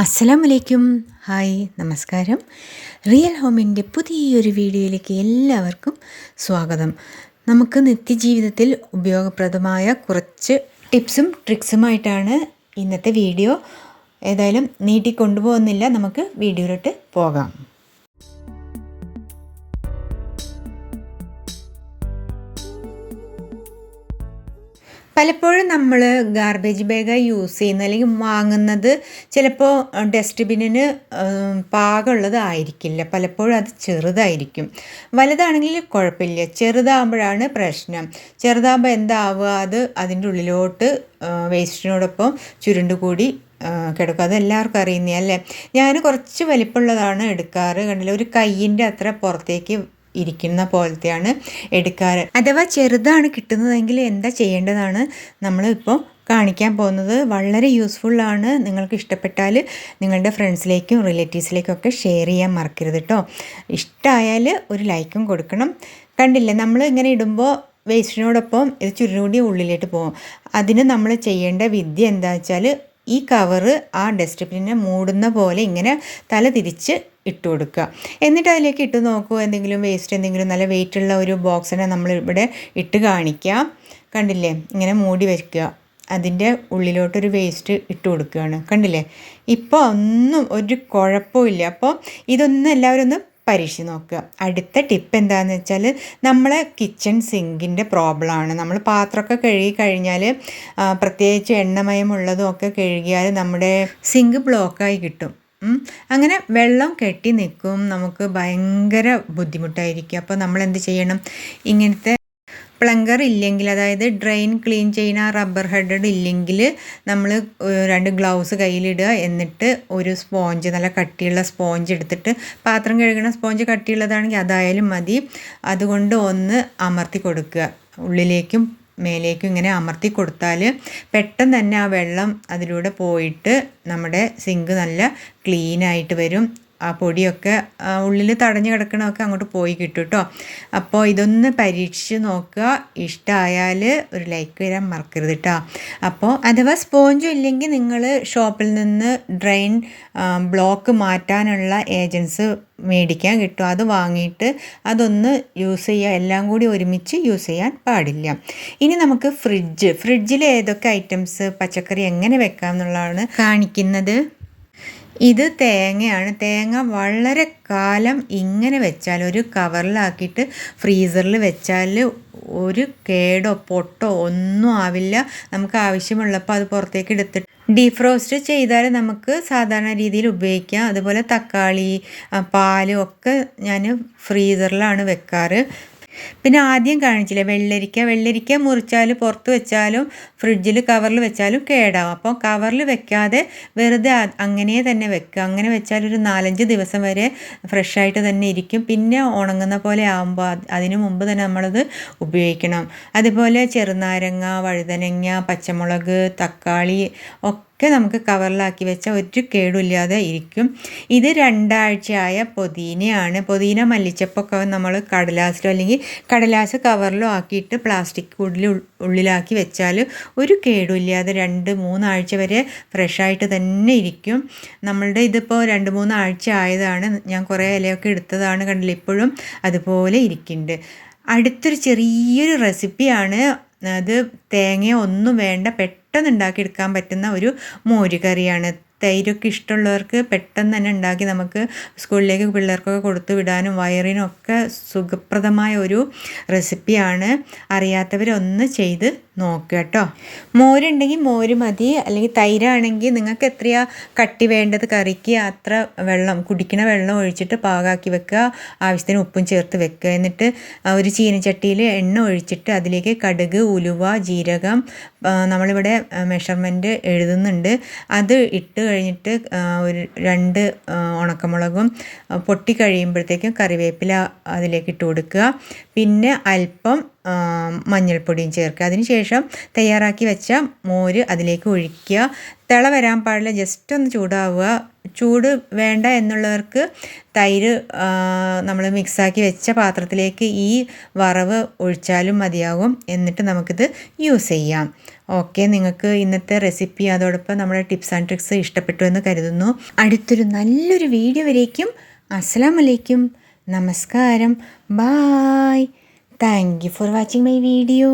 അസ്സലാമലൈക്കും ഹായ് നമസ്കാരം. റിയൽ ഹോമിന്റെ പുതിയൊരു വീഡിയോയിലേക്ക് എല്ലാവർക്കും സ്വാഗതം. നമുക്ക് നിത്യജീവിതത്തിൽ ഉപയോഗപ്രദമായ കുറച്ച് ടിപ്സും ട്രിക്സുമായിട്ടാണ് ഇന്നത്തെ വീഡിയോ. ഏതായാലും നീട്ടിക്കൊണ്ടുപോകുന്നില്ല. നമുക്ക് വീഡിയോയിലോട്ട് പോകാം. പലപ്പോഴും നമ്മൾ ഗാർബേജ് ബാഗ് യൂസ് ചെയ്യുന്ന അല്ലെങ്കിൽ വാങ്ങുന്നത് ചിലപ്പോൾ ഡസ്റ്റ്ബിന്നിന് പാകമുള്ളത് ആയിരിക്കില്ല പലപ്പോഴും അത് ചെറുതായിരിക്കും. വലുതാണെങ്കിൽ കുഴപ്പമില്ല. ചെറുതാകുമ്പോഴാണ് പ്രശ്നം. ചെറുതാകുമ്പോൾ എന്താവുക? അത് അതിന്റെ ഉള്ളിലോട്ട് വേസ്റ്റിനോടൊപ്പം ചുരുണ്ടുകൂടി കിടക്കും. അതെല്ലാവർക്കും അറിയുന്നതല്ലേ? ഞാൻ കുറച്ച് വലിപ്പമുള്ളതാണ് എടുക്കാറ്. കണ്ടില്ല? ഒരു കയ്യിന്റെ അത്ര പുറത്തേക്ക് ഇരിക്കുന്ന പോലത്തെയാണ് എടുക്കാറ്. അഥവാ ചെറുതാണ് കിട്ടുന്നതെങ്കിൽ എന്താ ചെയ്യേണ്ടതാണ്? നമ്മൾ ഇപ്പോൾ കാണിക്കാൻ പോകുന്നത് വളരെ യൂസ്ഫുള്ളാണ് നിങ്ങൾക്ക് ഇഷ്ടപ്പെട്ടാൽ നിങ്ങളുടെ ഫ്രണ്ട്സിലേക്കും റിലേറ്റീവ്സിലേക്കും ഒക്കെ ഷെയർ ചെയ്യാൻ മറക്കരുത് കേട്ടോ ഇഷ്ടമായാൽ ഒരു ലൈക്കും കൊടുക്കണം. കണ്ടില്ലേ? നമ്മൾ ഇങ്ങനെ ഇടുമ്പോൾ വേസ്റ്റിനോടൊപ്പം ഇത് ചുരുടി ഉള്ളിലേക്ക് പോകും. അതിന് നമ്മൾ ചെയ്യേണ്ട വിദ്യ എന്താ വെച്ചാൽ ഈ കവറ് ആ ഡസ്റ്റ്ബിനെ മൂടുന്ന പോലെ ഇങ്ങനെ തല തിരിച്ച് ഇട്ട് കൊടുക്കുക. എന്നിട്ട് അതിലേക്ക് ഇട്ട് നോക്കുക എന്തെങ്കിലും വേസ്റ്റ് എന്തെങ്കിലും നല്ല വെയിറ്റ് ഉള്ള ഒരു ബോക്സിനെ നമ്മൾ ഇവിടെ ഇട്ട് കാണിക്കുക. കണ്ടില്ലേ? ഇങ്ങനെ മൂടി വയ്ക്കുക അതിന്റെ ഉള്ളിലോട്ടൊരു വേസ്റ്റ് ഇട്ട് കൊടുക്കുകയാണ്. കണ്ടില്ലേ? ഇപ്പോൾ ഒന്നും ഒരു കുഴപ്പമില്ല അപ്പോൾ ഇതൊന്നും എല്ലാവരും ഒന്ന് പരീക്ഷിച്ച് നോക്കുക. അടുത്ത ടിപ്പ് എന്താണെന്ന് വെച്ചാൽ നമ്മളെ കിച്ചൺ സിങ്കിന്റെ പ്രോബ്ലമാണ് നമ്മൾ പാത്രമൊക്കെ കഴുകി കഴിഞ്ഞാൽ പ്രത്യേകിച്ച് എണ്ണമയമുള്ളതും ഒക്കെ കഴുകിയാൽ നമ്മുടെ സിങ്ക് ബ്ലോക്കായി കിട്ടും. അങ്ങനെ വെള്ളം കെട്ടി നിൽക്കും. നമുക്ക് ഭയങ്കര ബുദ്ധിമുട്ടായിരിക്കും. അപ്പോൾ നമ്മൾ എന്ത് ചെയ്യണം? ഇങ്ങനത്തെ പ്ലങ്കർ ഇല്ലെങ്കിൽ അതായത് ഡ്രെയിൻ ക്ലീൻ ചെയ്യുന്ന റബ്ബർ ഹെഡഡ് ഇല്ലെങ്കിൽ നമ്മൾ രണ്ട് ഗ്ലൗസ് കയ്യിലിടുക. എന്നിട്ട് ഒരു സ്പോഞ്ച് നല്ല കട്ടിയുള്ള സ്പോഞ്ച് എടുത്തിട്ട് പാത്രം കഴുകുന്ന സ്പോഞ്ച് കട്ടിയുള്ളതാണെങ്കിൽ അതായാലും മതി. അതുകൊണ്ട് ഒന്ന് അമർത്തി കൊടുക്കുക. ഉള്ളിലേക്കും മേലേക്കും ഇങ്ങനെ അമർത്തി കൊടുത്താൽ പെട്ടെന്ന് തന്നെ ആ വെള്ളം അതിലൂടെ പോയിട്ട് നമ്മുടെ സിങ്ക് നല്ല ക്ലീനായിട്ട് വരും. ആ പൊടിയൊക്കെ ഉള്ളിൽ തടഞ്ഞു കിടക്കണമൊക്കെ അങ്ങോട്ട് പോയി കിട്ടും കേട്ടോ അപ്പോൾ ഇതൊന്ന് പരീക്ഷിച്ച് നോക്കുക. ഇഷ്ടമായാൽ ഒരു ലൈക്ക് വരാൻ മറക്കരുത് കേട്ടോ അപ്പോൾ അഥവാ സ്പോഞ്ചും ഇല്ലെങ്കിൽ നിങ്ങൾ ഷോപ്പിൽ നിന്ന് ഡ്രെയിൻ ബ്ലോക്ക് മാറ്റാനുള്ള ഏജൻസ് മേടിക്കാൻ കിട്ടും. അത് വാങ്ങിയിട്ട് അതൊന്ന് യൂസ് ചെയ്യുക. എല്ലാം കൂടി ഒരുമിച്ച് യൂസ് ചെയ്യാൻ പാടില്ല. ഇനി നമുക്ക് ഫ്രിഡ്ജ്. ഫ്രിഡ്ജിൽ ഏതൊക്കെ ഐറ്റംസ് പച്ചക്കറി എങ്ങനെ വെക്കാം എന്നുള്ളതാണ് കാണിക്കുന്നത്. ഇത് തേങ്ങയാണ്. തേങ്ങ വളരെ കാലം ഇങ്ങനെ വെച്ചാൽ ഒരു കവറിലാക്കിയിട്ട് ഫ്രീസറിൽ വെച്ചാൽ ഒരു കേടോ പൊട്ടോ ഒന്നും ആവില്ല. നമുക്ക് ആവശ്യമുള്ളപ്പോൾ അത് പുറത്തേക്ക് എടുത്തിട്ട് ഡീഫ്രോസ്റ്റ് ചെയ്താൽ നമുക്ക് സാധാരണ രീതിയിൽ ഉപയോഗിക്കാം. അതുപോലെ തക്കാളി പാലും ഒക്കെ ഞാൻ ഫ്രീസറിലാണ് വെക്കാറ്. പിന്നെ ആദ്യം കാണിച്ചില്ലേ വെള്ളരിക്ക. വെള്ളരിക്ക മുറിച്ചാൽ പുറത്ത് വെച്ചാലും ഫ്രിഡ്ജിൽ കവറിൽ വെച്ചാലും കേടാവും. അപ്പോൾ കവറിൽ വെക്കാതെ വെറുതെ അങ്ങനെ തന്നെ വെക്കുക. അങ്ങനെ വെച്ചാൽ ഒരു നാലഞ്ച് ദിവസം വരെ ഫ്രഷായിട്ട് തന്നെ ഇരിക്കും. പിന്നെ ഉണങ്ങുന്ന പോലെ ആകുമ്പോൾ അതിനു മുമ്പ് തന്നെ നമ്മളത് ഉപയോഗിക്കണം. അതുപോലെ ചെറുനാരങ്ങ വഴുതനങ്ങ പച്ചമുളക് തക്കാളി ഒക്കെ ഒക്കെ നമുക്ക് കവറിലാക്കി വെച്ചാൽ ഒരു കേടുമില്ലാതെ ഇരിക്കും. ഇത് രണ്ടാഴ്ചയായ പൊതീനയാണ്. പൊതീന മല്ലിച്ചപ്പൊക്കെ നമ്മൾ കടലാസിലോ അല്ലെങ്കിൽ കടലാസ് കവറിലോ ആക്കിയിട്ട് പ്ലാസ്റ്റിക് കൂടിൽ ഉള്ളിലാക്കി വെച്ചാൽ ഒരു കേടുമില്ലാതെ രണ്ട് മൂന്നാഴ്ച വരെ ഫ്രഷായിട്ട് തന്നെ ഇരിക്കും. നമ്മളുടെ ഇതിപ്പോൾ രണ്ട് മൂന്നാഴ്ച ആയതാണ്. ഞാൻ കുറേ ഇലയൊക്കെ എടുത്തതാണ് കണ്ടില്ല ഇപ്പോഴും. അതുപോലെ ഇരിക്കുന്നുണ്ട് അടുത്തൊരു ചെറിയൊരു റെസിപ്പിയാണ് അത് തേങ്ങ ഒന്നും വേണ്ട പെട്ടെന്ന് ഉണ്ടാക്കിയെടുക്കാൻ പറ്റുന്ന ഒരു മോരുകറിയാണ്. തൈരൊക്കെ ഇഷ്ടമുള്ളവർക്ക് പെട്ടെന്ന് തന്നെ ഉണ്ടാക്കി നമുക്ക് സ്കൂളിലേക്ക് പിള്ളേർക്കൊക്കെ കൊടുത്തു വിടാനും വയറിനൊക്കെ സുഖപ്രദമായ ഒരു റെസിപ്പിയാണ് അറിയാത്തവരൊന്ന് ചെയ്ത് നോക്കുക കേട്ടോ. മോരുണ്ടെങ്കിൽ മോര് മതി. അല്ലെങ്കിൽ തൈരാണെങ്കിൽ നിങ്ങൾക്ക് എത്രയാ കട്ടി വേണ്ടത്? കറിക്ക് അത്ര വെള്ളം കുടിക്കണ വെള്ളം ഒഴിച്ചിട്ട് പാകാക്കി വെക്കുക. ആവശ്യത്തിന് ഉപ്പും ചേർത്ത് വെക്കുക. എന്നിട്ട് ഒരു ചീനച്ചട്ടിയിൽ എണ്ണ ഒഴിച്ചിട്ട് അതിലേക്ക് കടുക് ഉലുവ ജീരകം നമ്മളിവിടെ മെഷർമെന്റ് എഴുതുന്നുണ്ട്. അത് ഇട്ട് കഴിഞ്ഞിട്ട് ഒരു രണ്ട് ഉണക്കമുളകും പൊട്ടി കഴിയുമ്പോഴത്തേക്കും കറിവേപ്പില അതിലേക്ക് ഇട്ട് കൊടുക്കുക. പിന്നെ അല്പം മഞ്ഞൾപ്പൊടിയും ചേർക്കുക. അതിനുശേഷം തയ്യാറാക്കി വെച്ച മോര് അതിലേക്ക് ഒഴിക്കുക. തിള വരാൻ പാടില്ല. ജസ്റ്റ് ഒന്ന് ചൂടാവുക. ചൂട് വേണ്ട എന്നുള്ളവർക്ക് തൈര് നമ്മൾ മിക്സാക്കി വെച്ച പാത്രത്തിലേക്ക് ഈ വറവ് ഒഴിച്ചാലും മതിയാകും. എന്നിട്ട് നമുക്കിത് യൂസ് ചെയ്യാം. ഓക്കെ നിങ്ങൾക്ക് ഇന്നത്തെ റെസിപ്പി അതോടൊപ്പം നമ്മുടെ ടിപ്സ് ആൻഡ് ട്രിക്സ് ഇഷ്ടപ്പെട്ടു എന്ന് കരുതുന്നു. അടുത്തൊരു നല്ലൊരു വീഡിയോ വരേക്കും. അസ്സാം വലൈക്കും നമസ്കാരം. Bye thank you for watching my video